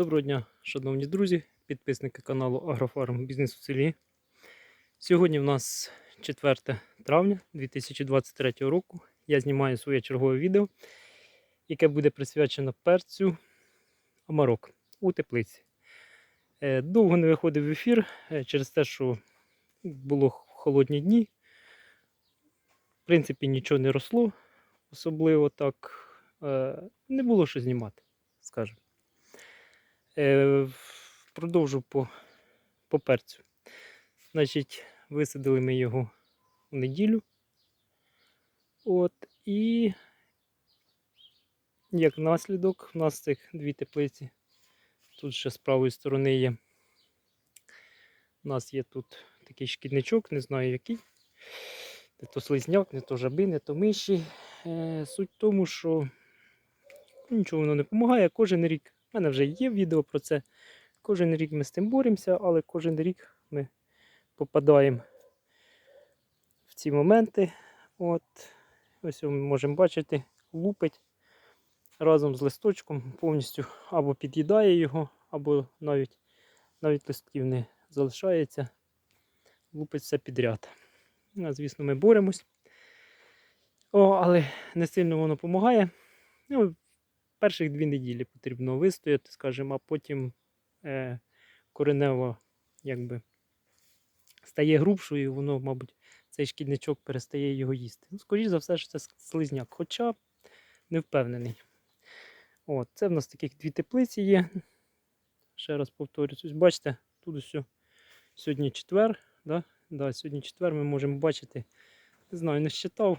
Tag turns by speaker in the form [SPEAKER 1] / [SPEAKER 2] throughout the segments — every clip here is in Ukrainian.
[SPEAKER 1] Доброго дня, шановні друзі, підписники каналу Агрофарм Бізнес у селі. Сьогодні в нас 4 травня 2023 року. Я знімаю своє чергове відео, яке буде присвячено перцю Амарок у теплиці. Е, Довго не виходив в ефір е, через те, що було холодні дні. В принципі, нічого не росло, особливо так. Е, Не було що знімати, скажімо. Е, Продовжу по, по перцю. Значить, висадили ми його в неділю. От, і як наслідок, у нас цих дві теплиці. Тут ще з правої сторони є. У нас є тут такий шкідничок, не знаю який. Не то слизняк, не то жаби, не то миші. Е, суть в тому, що нічого воно не допомагає. Кожен рік у мене вже є відео про це. Кожен рік ми з тим боремося, але кожен рік ми попадаємо в ці моменти. От, ось ми можемо бачити, лупить разом з листочком повністю або під'їдає його, або навіть навіть листків не залишається. Лупить все підряд. Ну, звісно, ми боремось. О, але не сильно воно допомагає. Ну, перших дві неділі потрібно вистояти, скажімо, а потім е, коренево якби, стає грубшою, і воно, мабуть, цей шкідничок перестає його їсти. Ну, скоріше за все, що це слизняк, хоча не впевнений. От, Це в нас таких дві теплиці є. Ще раз повторюсь, ось бачите, тут ось сьогодні четвер. Да? Да, сьогодні четвер ми можемо бачити. Не знаю, не щитав,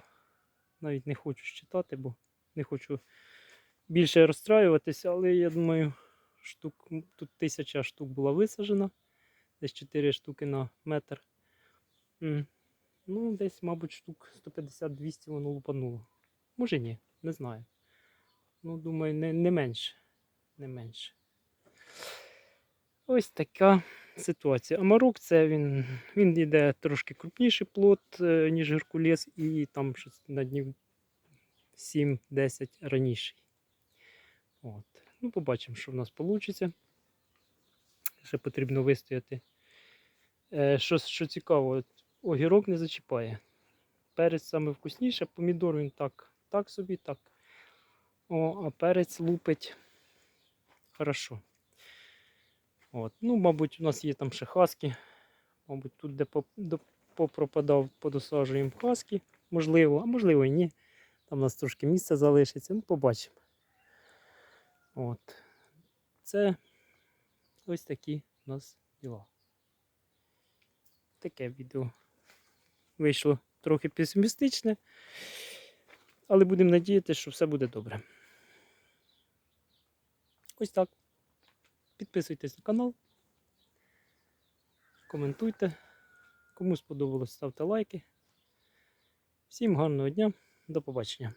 [SPEAKER 1] навіть не хочу щитати, бо не хочу більше розстраюватися, але я думаю, штук, тут тисяча штук була висаджена. Десь 4 штуки на метр. Ну, десь, мабуть, штук 150-200 воно лупануло. Може ні, не знаю. Ну, думаю, не, не менше. Не менше. Ось така ситуація. Амарок це він, він йде трошки крупніший плод, е, ніж Геркулес, і там щось на днів 7-10 раніше. От. Ну, побачимо, що в нас вийде. Ще потрібно вистояти. Е, що, що цікаво, огірок не зачіпає. Перець саме вкусніше, помідор він так, так собі, так. О, а перець лупить хорошо. От. Ну, мабуть, у нас є там ще хаски. Мабуть, тут, де попропадав, подосаджуємо хаски. Можливо, а можливо і ні. Там у нас трошки місця залишиться. Ну, побачимо. От. Це ось такі у нас діла. Таке відео вийшло трохи песимістичне, але будемо надіятися, що все буде добре. Ось так. Підписуйтесь на канал, коментуйте. Кому сподобалось, ставте лайки. Всім гарного дня, до побачення.